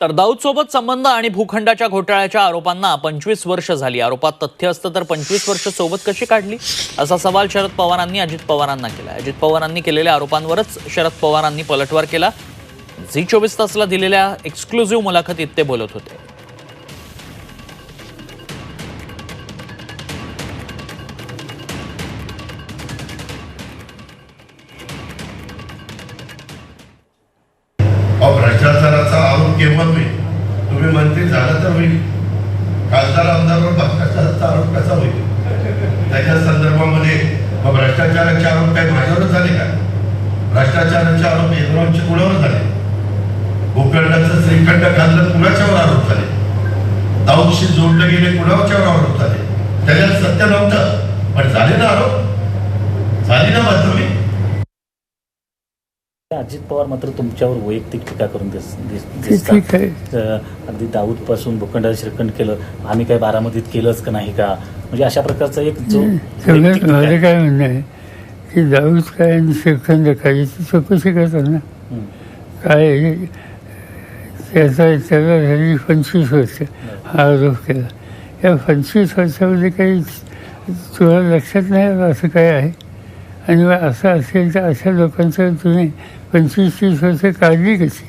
तर दाऊदसोबत संबंध आणि भूखंडाच्या घोटाळ्याच्या आरोपांना पंचवीस वर्ष झाली. आरोपात तथ्य असतं तर पंचवीस वर्ष सोबत कशी काढली? असा सवाल शरद पवारांनी अजित पवारांना केला. अजित पवारांनी केलेल्या आरोपांवरच शरद पवारांनी पलटवार केला. झी चोवीस तासला दिलेल्या एक्सक्लुझिव्ह मुलाखतीत ते बोलत होते. केव्हा होईल तुम्ही मंत्री झाला तर होईल. खासदार आमदारवर भ्रष्टाचाराचा आरोप कसा होईल? त्याच्या संदर्भामध्ये मग भ्रष्टाचाराचे आरोप काही माझ्यावर झाले का? भ्रष्टाचाराचे आरोप यजमानच्या कुणावर झाले? भूखंडाचं श्रीखंड खाल्लं कुणाच्यावर आरोप झाले? दाऊदशी जोडले गेले कुणाच्यावर आरोप झाले? त्याच्यात सत्य नव्हतं. पण झाले ना आरोप? झाली ना बातमी अजित पवार मात्र तुमच्यावर वैयक्तिक टीका करून दिस- दिसतात. अगदी दाऊदपासून भूखंडाला श्रीखंड केलं. आम्ही काय बारामतीत केलंच का नाही का? म्हणजे अशा प्रकारचा एक जो माझं. काय म्हणणं आहे की दाऊद काय आणि श्रीखंड काय याची चौकशी करतात ना. काय? त्याचा त्याला झाली पंचवीस वर्ष हा आरोप केला. या पंचवीस वर्षामध्ये काही तुला लक्षात नाही असं काय आहे? आणि असं असेल तर अशा लोकांचं तुम्ही पंचवीस तीस वर्ष काढली कशी